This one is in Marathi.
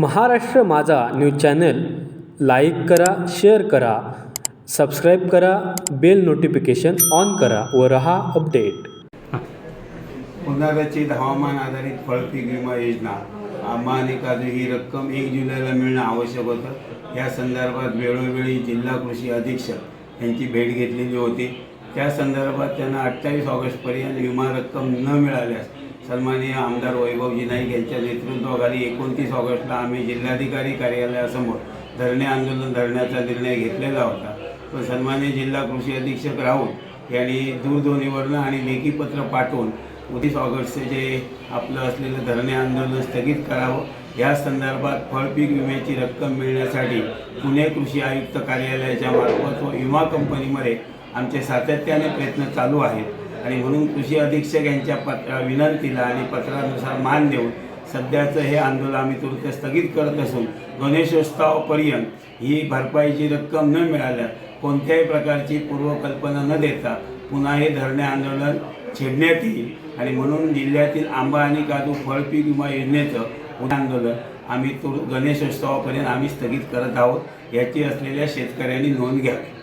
महाराष्ट्र माझा न्यूज चॅनल लाईक करा शेअर करा सबस्क्राईब करा बेल नोटिफिकेशन ऑन करा व रहा अपडेट. पुनर्रचित हवामान आधारित फळपीक विमा योजना. आम्हाने काजू ही रक्कम एक जुलैला मिळणं आवश्यक होतं. या संदर्भात वेळोवेळी जिल्हा कृषी अधीक्षक यांची भेट घेतलेली होती. त्या संदर्भात त्यांना अठ्ठावीस ऑगस्टपर्यंत विमा रक्कम न मिळाल्यास सन्माननीय आमदार वैभवजी नाईक यांच्या नेतृत्वाखाली एकोणतीस ऑगस्टला आम्ही जिल्हाधिकारी कार्यालयासमोर धरणे आंदोलन धरण्याचा निर्णय घेतलेला होता. पण सन्मान्य जिल्हा कृषी अधीक्षक राऊत यांनी दूरध्वनीवरनं आणि लेखी पत्र पाठवून वीस ऑगस्टचे जे आपलं असलेलं धरणे आंदोलन स्थगित करावं या संदर्भात फळपीक विम्याची रक्कम मिळण्यासाठी पुणे कृषी आयुक्त कार्यालयाच्या मार्फत व विमा कंपनीमध्ये आमचे सातत्याने प्रयत्न चालू आहेत. आणि म्हणून कृषी अधीक्षक यांच्या पत्र विनंतीला आणि पत्रानुसार मान देऊन सध्याचं हे आंदोलन आम्ही तुर्त स्थगित करत असून गणेशोत्सवापर्यंत ही भरपाईची रक्कम न मिळाल्या कोणत्याही प्रकारची पूर्वकल्पना न देता पुन्हा हे धरणे आंदोलन छेडण्यात येईल. आणि म्हणून जिल्ह्यातील आंबा आणि काजू फळपीक विमा योजनेचं पुन्हा आंदोलन आम्ही तुर गणेशोत्सवापर्यंत आम्ही स्थगित करत आहोत. याची असलेल्या शेतकऱ्यांनी नोंद घ्यावी